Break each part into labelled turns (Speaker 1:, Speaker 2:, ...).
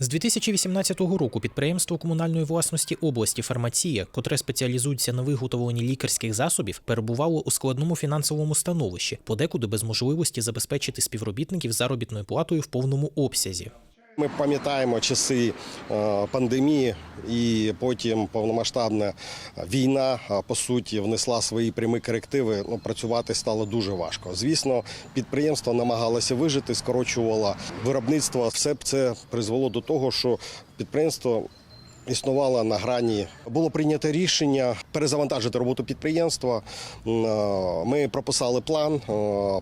Speaker 1: З 2018 року підприємство комунальної власності області Фармація, котре спеціалізується на виготовленні лікарських засобів, перебувало у складному фінансовому становищі, подекуди без можливості забезпечити співробітників заробітною платою в повному обсязі.
Speaker 2: Ми пам'ятаємо часи е, пандемії, і потім повномасштабна війна е, по суті внесла свої прямі корективи. Ну, працювати стало дуже важко. Звісно, підприємство намагалося вижити, скорочувало виробництво. Все це призвело до того, що підприємство. Існувало на грані. Було прийнято рішення перезавантажити роботу підприємства. Е, Ми прописали план, е,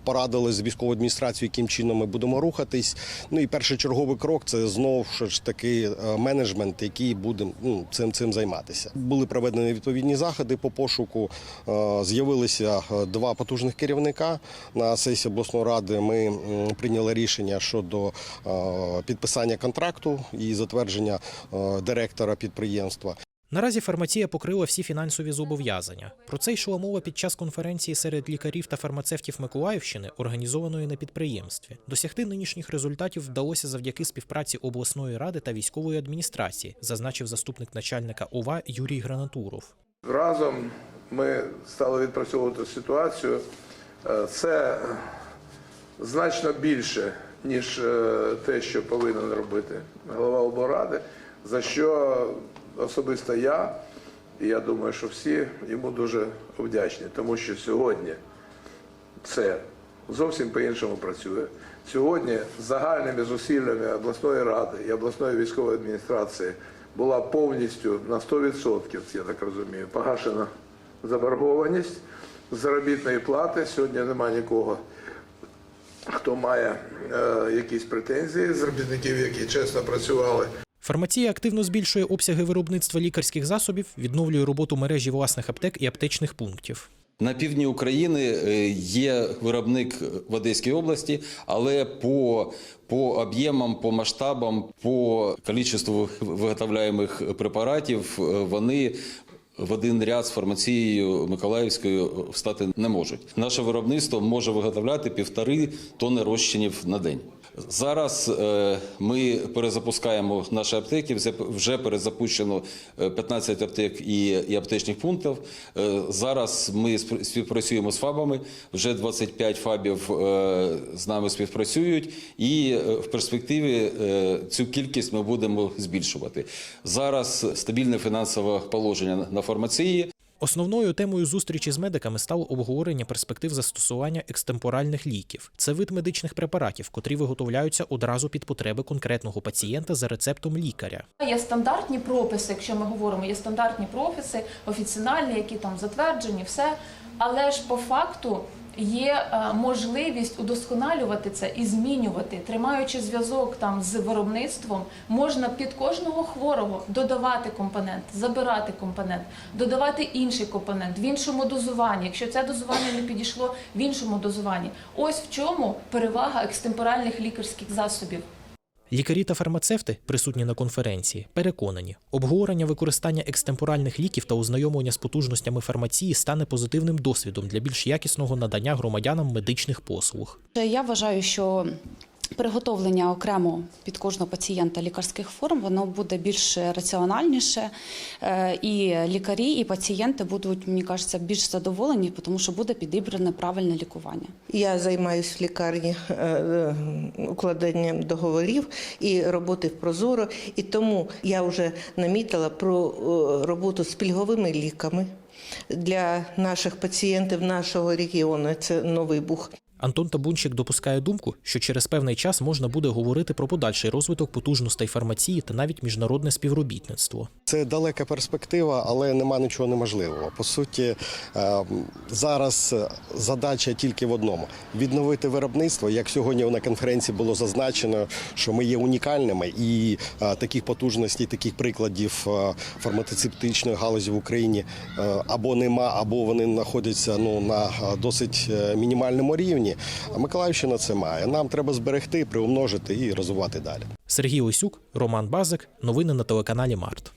Speaker 2: порадили з військовою адміністрацією, яким чином ми будемо рухатись. Ну і першочерговий крок це знову ж таки е, менеджмент, який буде ну, цим цим займатися. Були проведені відповідні заходи по пошуку. З'явилися два потужних керівника на сесії обласної ради. Ми прийняли рішення щодо підписання контракту і затвердження е, директора підприємства.
Speaker 1: Наразі фармація покрила всі фінансові зобов'язання. Про це йшла мова під час конференції серед лікарів та фармацевтів Миколаївщини, організованої на підприємстві. Досягти нинішніх результатів вдалося завдяки співпраці обласної ради та військової адміністрації, зазначив заступник начальника ОВА Юрій Гранатуров.
Speaker 3: Разом ми стали відпрацьовувати ситуацію. Е, Це значно більше, ніж е, те, що повинен робити голова облради, за що особисто я, і я думаю, що всі йому дуже вдячні, тому що сьогодні це зовсім по-іншому працює. Сьогодні загальними зусиллями обласної ради і обласної військової адміністрації була повністю на 100%, я так розумію, погашена заборгованість заробітної плати. Сьогодні немає нікого, хто має е, якісь претензії з робітників, які чесно працювали.
Speaker 1: Фармація активно збільшує обсяги виробництва лікарських засобів, відновлює роботу мережі власних аптек і аптечних пунктів.
Speaker 4: На півдні України е, є виробник в Одеській області, але по, по об'ємам, по масштабам, по кількості виготовляємих препаратів е, вони в один ряд з фармацією Миколаївською встати не можуть. Наше виробництво може виготовляти півтори тонни розчинів на день. Зараз е, ми перезапускаємо наші аптеки. Вже- перезапущено е, 15 аптек і, аптечних пунктів. Е, Зараз ми співпрацюємо з ФАБами. Вже 25 ФАБів е, з нами співпрацюють, і е, в перспективі е, цю кількість ми будемо збільшувати. Зараз стабільне фінансове положення на фармації.
Speaker 1: Основною темою зустрічі з медиками стало обговорення перспектив застосування екстемпоральних ліків. Це вид медичних препаратів, котрі виготовляються одразу під потреби конкретного пацієнта за рецептом лікаря.
Speaker 5: Є стандартні прописи, якщо ми говоримо, є стандартні прописи, офіціональні, які там затверджені, все. Але ж по факту є е, можливість удосконалювати це і змінювати, тримаючи зв'язок там з виробництвом, можна під кожного хворого додавати компонент, забирати компонент, додавати інший компонент в іншому дозуванні. Якщо це дозування не підійшло в іншому дозуванні, ось в чому перевага екстемпоральних лікарських засобів.
Speaker 1: Лікарі та фармацевти, присутні на конференції, переконані, обговорення використання екстемпоральних ліків та ознайомлення з потужностями фармації стане позитивним досвідом для більш якісного надання громадянам медичних послуг.
Speaker 6: Я вважаю, що приготовлення окремо під кожного пацієнта лікарських форм воно буде більш раціональніше, е, і лікарі, і пацієнти будуть, мені кажеться, більш задоволені, тому що буде підібране правильне лікування.
Speaker 7: Я займаюся в лікарні е, е, укладенням договорів і роботи в Прозоро, і тому я вже намітила про роботу з пільговими ліками для наших пацієнтів нашого регіону. Це новий бух.
Speaker 1: Антон Табунчик допускає думку, що через певний час можна буде говорити про подальший розвиток потужностей фармації та навіть міжнародне співробітництво.
Speaker 2: Це далека перспектива, але нема нічого неможливого. По суті, е, зараз задача тільки в одному: відновити виробництво. Як сьогодні на конференції було зазначено, що ми є унікальними, і е, таких потужностей, таких прикладів е, фармацевтичної галузі в Україні або нема, або вони знаходяться ну на досить мінімальному рівні. А Миколаївщина це має. Нам треба зберегти, приумножити і розвивати далі.
Speaker 1: Сергій Осюк, Роман Базик. Новини на телеканалі Март.